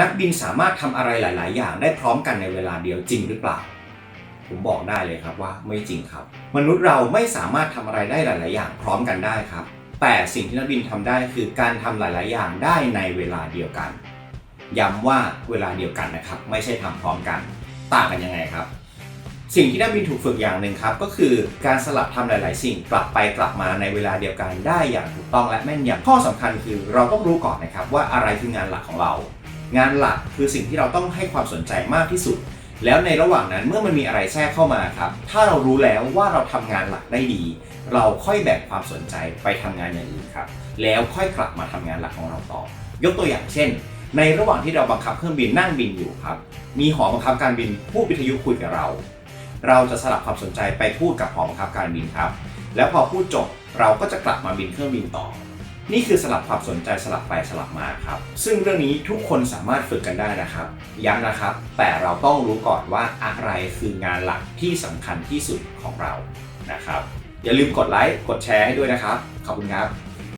นักบินสามารถทำอะไรหลาย ๆ อย่างได้พร้อมกันในเวลาเดียวจริงหรือเปล่า ผมบอกได้เลยครับว่าไม่จริงครับ มนุษย์เราไม่สามารถทำอะไรได้หลาย ๆ อย่างพร้อมกันได้ครับ แต่สิ่งที่นักบินทำได้คือการทำหลาย ๆ อย่างได้ในเวลาเดียวกัน ย้ำว่าเวลาเดียวกันนะครับ ไม่ใช่ทำพร้อมกัน ต่างกันยังไงครับ สิ่งที่นักบินถูกฝึกอย่างหนึ่งครับก็คือการสลับทำหลาย ๆ สิ่งกลับไปกลับมาในเวลาเดียวกันได้อย่างถูกต้องและแม่นยำข้อสำคัญคือเราต้องรู้ก่อนนะครับว่าอะไรคืองานหลักของเรา งานหลักคือสิ่งที่เราต้องให้ความสนใจมากที่สุด แล้วในระหว่างนั้นเมื่อมันมีอะไรแทรกเข้ามาครับ ถ้าเรารู้แล้วว่าเราทำงานหลักได้ดี เราค่อยแบ่งความสนใจไปทำงานอย่างอื่นครับ แล้วค่อยกลับมาทำงานหลักของเราต่อ ยกตัวอย่างเช่น ในระหว่างที่เราบังคับเครื่องบินนั่งบินอยู่ครับ มีหอบังคับการบินพูดวิทยุคุยกับเรา เราจะสลับความสนใจไปพูดกับหอบังคับการบินครับ แล้วพอพูดจบเราก็จะกลับมาบินเครื่องบินต่อ นี่คือสลับความสนใจสลับไปสลับมาครับ ซึ่งเรื่องนี้ทุกคนสามารถฝึกกันได้นะครับ ย้ำนะครับ แต่เราต้องรู้ก่อนว่าอะไรคืองานหลักที่สำคัญที่สุดของเรานะครับ อย่าลืมกดไลค์กดแชร์ให้ด้วยนะครับ ขอบคุณครับ